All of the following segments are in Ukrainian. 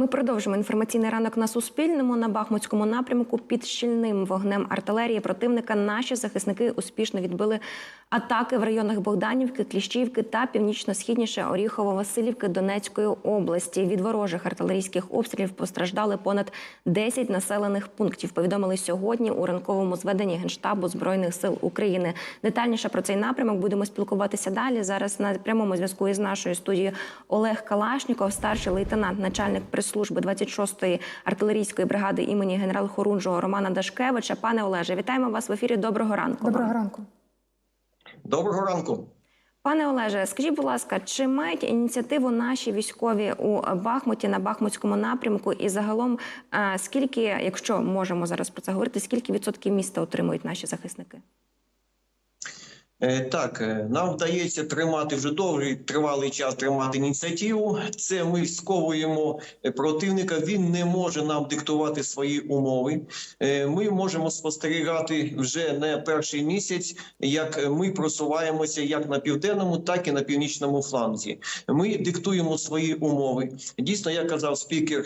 Ми продовжимо інформаційний ранок на Суспільному на Бахмутському напрямку. Під щільним вогнем артилерії противника наші захисники успішно відбили атаки в районах Богданівки, Кліщівки та північно-східніше Оріхово-Василівки Донецької області. Від ворожих артилерійських обстрілів постраждали понад 10 населених пунктів. Повідомили сьогодні у ранковому зведенні Генштабу Збройних сил України. Детальніше про цей напрямок будемо спілкуватися далі. Зараз на прямому зв'язку із нашою студією Олег Калашніков, старший лейтенант, начальник прес-служби 26-ї артилерійської бригади імені генерал-хорунжого Романа Дашкевича. Пане Олеже, вітаємо вас в ефірі. Доброго ранку. Доброго ранку. Доброго ранку. Пане Олеже, скажіть, будь ласка, чи мають ініціативу наші військові у Бахмуті на Бахмутському напрямку? І загалом, е, скільки, якщо можемо зараз про це говорити, скільки відсотків міста отримують наші захисники? Е, Так, е, нам вдається тримати вже довгий тривалий час тримати ініціативу. Це ми сковуємо е, противника. Він не може нам диктувати свої умови. Ми можемо спостерігати вже не перший місяць, як ми просуваємося як на південному, так і на північному фланзі. Ми диктуємо свої умови. Дійсно, як казав спікер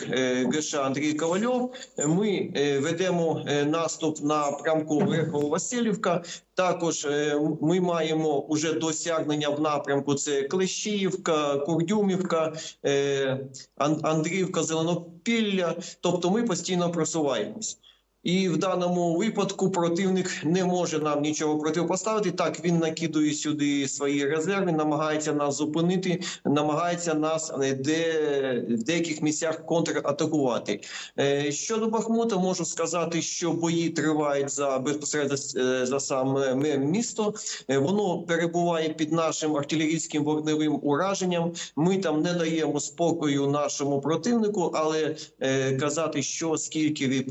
ГШ Андрій Ковальов. Ми ведемо наступ на прямку Верхово-Василівка. Також е, ми маємо уже досягнення в напрямку: це Клещіївка, Курдюмівка, е, Ан- Андріївка, Зеленопілля. Тобто ми постійно просуваємось. І в даному випадку противник не може нам нічого протипоставити. Так він накидує сюди свої резерви, намагається нас зупинити, намагається нас е, де в деяких місцях контратакувати. Е, Щодо Бахмута, можу сказати, що бої тривають за безпосередньо е, за саме місто. Воно перебуває під нашим артилерійським вогневим ураженням. Ми там не даємо спокою нашому противнику, але казати, що скільки від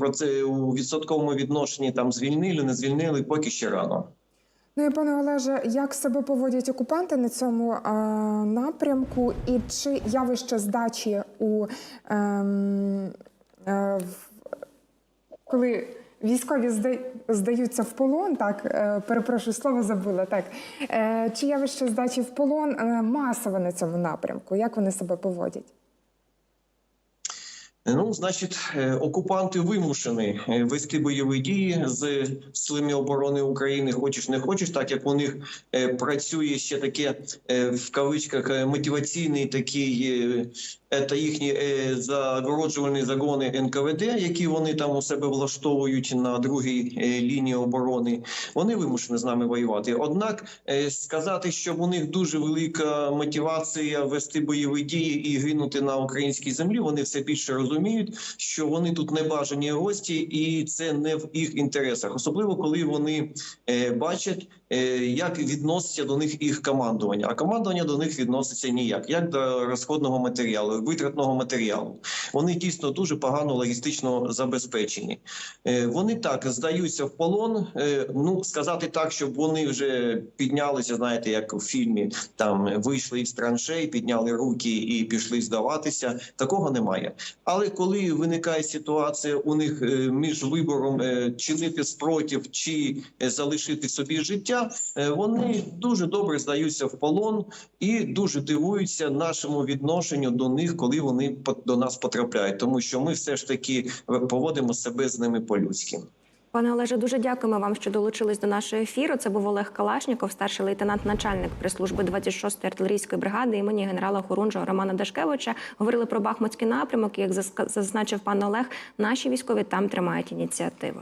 відсотковому відношенні там звільнили, не звільнили, поки ще рано. Ну і пане Олеже, як себе поводять окупанти на цьому е, напрямку, і чи явище здачі у ем, е, коли військові зда- здаються в полон, так е, перепрошую, слово забула. Так е, чи явище здачі в полон е, масово на цьому напрямку? Як вони себе поводять? Ну, значить, е, окупанти вимушені вести бойові дії з силами оборони України. Хочеш не хочеш, так як у них е, працює ще таке е, в кавичках мотиваційний такий. Це їхні загороджувальні загони НКВД, які вони там у себе влаштовують на другій лінії оборони. Вони вимушені з нами воювати. Однак сказати, що в них дуже велика мотивація вести бойові дії і гинути на українській землі. Вони все більше розуміють, що вони тут не бажані гості, і це не в їх інтересах, особливо коли вони е, бачать, як відноситься до них їх командування. А командування до них відноситься ніяк, як до розходного матеріалу, витратного матеріалу. Вони дійсно дуже погано логістично забезпечені. Е, Вони так здаються в полон. Е, Ну сказати так, щоб вони вже піднялися, знаєте, як у фільмі, там вийшли із траншей, підняли руки і пішли здаватися. Такого немає. Але коли виникає ситуація у них е, між вибором е, чинити спротив чи е, залишити собі життя, е, вони дуже добре здаються в полон і дуже дивуються нашому відношенню до них, коли вони до нас потрапляють, тому що ми все ж таки е, поводимо себе з ними по-людськи. Пане Олеже, дуже дякуємо вам, що долучились до нашого ефіру. Це був Олег Калашніков, старший лейтенант, начальник прес-служби 26-ї артилерійської бригади імені генерала Хорунжого Романа Дашкевича. Говорили про Бахмутський напрямок. Як зазначив пан Олег, наші військові там тримають ініціативу.